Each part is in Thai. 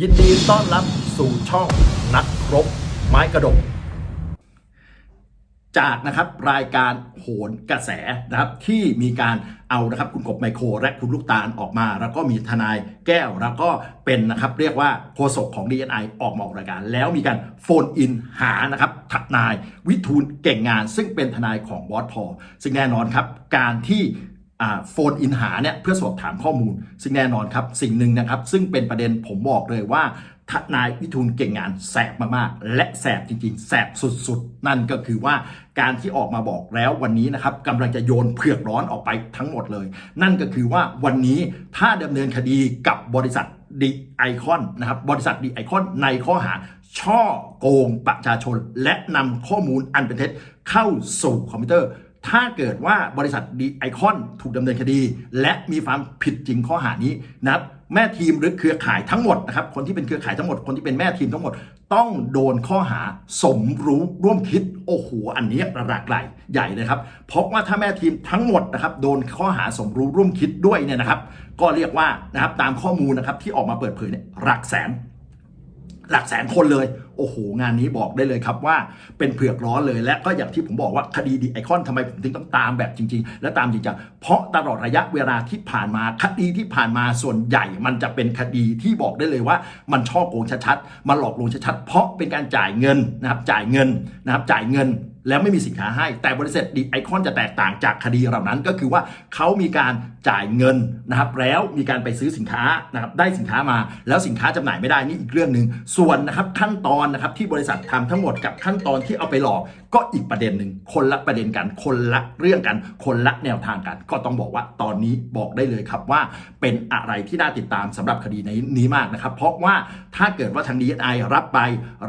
ยินดีต้อนรับสู่ช่องนักรบไม้กระดก จากนะครับรายการโหนกระแสนะครับที่มีการเอานะครับคุณกบไมโครและคุณลูกตาลออกมา แล้วก็มีทนายแก้วแล้วก็เป็นนะครับเรียกว่าโฆษกของ DNI ออกมาออกรายการ แล้วมีการโฟนอินหานะครับทนายวิทูลเก่งงาน ซึ่งเป็นทนายของบอสพอซึ่งแน่นอนครับการที่ โฟนอินหาเนี่ยเพื่อสอบถามข้อมูล ซึ่งแน่นอนครับสิ่งหนึ่งนะครับ ซึ่งเป็นประเด็นผมบอกเลยว่าทนายวิทูลเก่งงานแสบมากๆ และแสบจริงๆ แสบสุดๆ นั่นก็คือว่าการที่ออกมาบอกแล้ววันนี้นะครับกำลังจะโยนเผือกร้อนออกไปทั้งหมดเลย นั่นก็คือว่าวันนี้ถ้าดำเนินคดีกับบริษัทดีไอคอนนะครับบริษัทดีไอคอนในข้อหา ช่อโกงประชาชน และนำข้อมูลอันเป็นเท็จเข้าสู่คอมพิวเตอร์ ถ้าเกิดว่าบริษัทดีไอคอนถูกดำเนินคดี และมีความผิดจริงข้อหานี้นะครับแม่ทีมหรือเครือข่ายทั้งหมดนะครับคนที่เป็นเครือข่ายทั้งหมดคนที่เป็นแม่ทีมทั้งหมด ต้องโดนข้อหาสมรู้ร่วมคิดโอ้โหอันนี้ระดับใหญ่ใหญ่เลยครับเพราะว่าถ้าแม่ทีมทั้งหมดนะครับโดนข้อหาสมรู้ร่วมคิดด้วยเนี่ยนะครับ ก็เรียกว่านะครับตามข้อมูลนะครับที่ออกมาเปิดเผยเนี่ยหลักแสน หลักแสนคนเลย โอ้โห งานนี้บอกได้เลยครับว่าเป็นเผือกร้อนเลย และก็อย่างที่ผมบอกว่าคดีดีไอคอนทำไมผมถึงต้องตามแบบจริง ๆ และตามจริงจังเพราะตลอดระยะเวลาที่ผ่านมาคดีที่ผ่านมาส่วนใหญ่ มันจะเป็นคดีที่บอกได้เลยว่า มันช่อโกงชัดๆมันหลอกลวงชัดๆเพราะเป็นการจ่ายเงินนะครับจ่ายเงินนะครับจ่ายเงิน แล้วไม่มีสินค้าให้แต่บริษัทดีไอคอนจะแตกต่างจากคดีเหล่านั้นก็คือว่าเขามีการจ่ายเงินนะครับ แล้วมีการไปซื้อสินค้านะครับได้สินค้ามา แล้วสินค้าจำหน่ายไม่ได้นี่อีกเรื่องหนึ่งส่วนนะครับขั้นตอนนะครับที่บริษัททำทั้งหมดกับขั้นตอนที่เอาไปหลอกก็อีกประเด็นหนึ่งคนละประเด็นกันคนละเรื่องกัน คนละแนวทางกัน ก็ต้องบอกว่าตอนนี้บอกได้เลยครับว่าเป็นอะไรที่น่าติดตามสำหรับคดีนี้มากนะครับ เพราะว่าถ้าเกิดว่าทาง DSI รับไป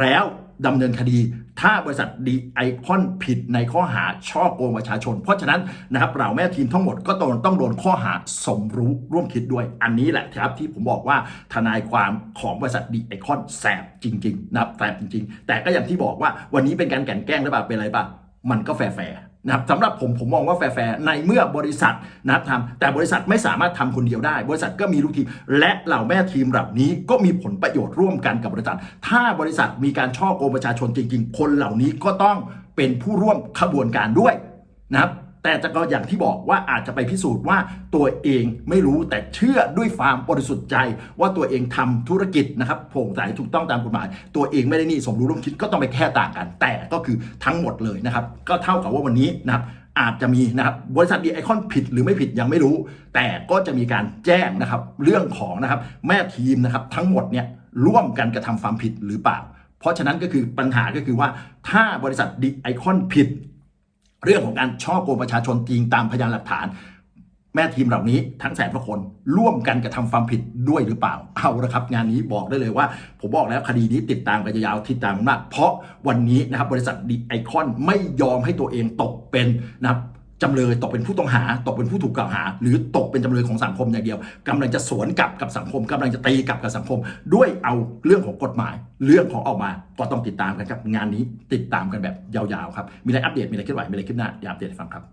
แล้ว ดำเนินคดี ถ้าบริษัทดีไอคอนผิดในข้อหาช่อโกงประชาชน เพราะฉะนั้นนะครับเราแม่ทีมทั้งหมดก็ต้องต้องโดนข้อหาสมรู้ร่วมคิดด้วยอันนี้แหละครับที่ผมบอกว่าทนายความของบริษัทดีไอคอนแสบจริงๆนะครับแสบจริง ๆ แต่ก็อย่างที่บอกว่าวันนี้เป็นการกลันแกล้งหรือเปล่าเป็นอะไรปะมันก็แฝง นะครับสำหรับผมผมมองว่าแฟร์ในเมื่อบริษัทนะครับทำแต่บริษัทไม่สามารถทำคนเดียวได้ บริษัทก็มีลูกทีม และเหล่าแม่ทีมเหล่านี้ก็มีผลประโยชน์ร่วมกันกับบริษัท ถ้าบริษัทมีการช่อโกงประชาชนจริงๆ คนเหล่านี้ก็ต้องเป็นผู้ร่วมขบวนการด้วยนะครับ แต่จะก็อย่างที่บอกว่าอาจจะไปพิสูจน์ว่าตัวเองไม่รู้แต่เชื่อด้วยความบริสุทธิ์ใจ ว่าตัวเองทำธุรกิจนะครับโปร่งใสถูกต้องตามกฎหมาย ตัวเองไม่ได้นี่สมรู้ร่วมคิดก็ต้องไปแค่ต่างกัน แต่ก็คือทั้งหมดเลยนะครับก็เท่ากับว่าวันนี้นะครับอาจจะมีนะครับบริษัทดีไอคอนผิดหรือไม่ผิดยังไม่รู้ แต่ก็จะมีการแจ้งนะครับเรื่องของนะครับแม่ทีมนะครับทั้งหมดเนี่ยร่วมกันกระทำความผิดหรือเปล่า เพราะฉะนั้นก็คือปัญหาก็คือว่าถ้าบริษัทดีไอคอนผิด เรื่องของการช่อโกงประชาชนจริงตามพยานหลักฐาน แม่ทีมเหล่านี้ทั้งแสนกว่าคนร่วมกันกระทำความผิดด้วยหรือเปล่า เอาละครับ งานนี้บอกได้เลยว่า ผมบอกแล้วคดีนี้ติดตามกันยาวติดตามมากเพราะวันนี้นะครับบริษัทดีไอคอนไม่ยอมให้ตัวเองตกเป็นนะครับ จำเลยตกเป็นผู้ต้องหา ตกเป็นผู้ถูกกล่าวหา หรือตกเป็นจำเลยของสังคมอย่างเดียวกำลังจะสวนกลับกับสังคมกำลังจะตีกลับกับสังคม ด้วยเอาเรื่องของกฎหมาย เรื่องของออกมาก็ต้องติดตามกันครับงานนี้ติดตามกันแบบยาวๆครับมีอะไรอัปเดตมีอะไรเคลื่อนไหวมีอะไรขึ้นหน้าอย่าอัปเดตให้ฟังครับ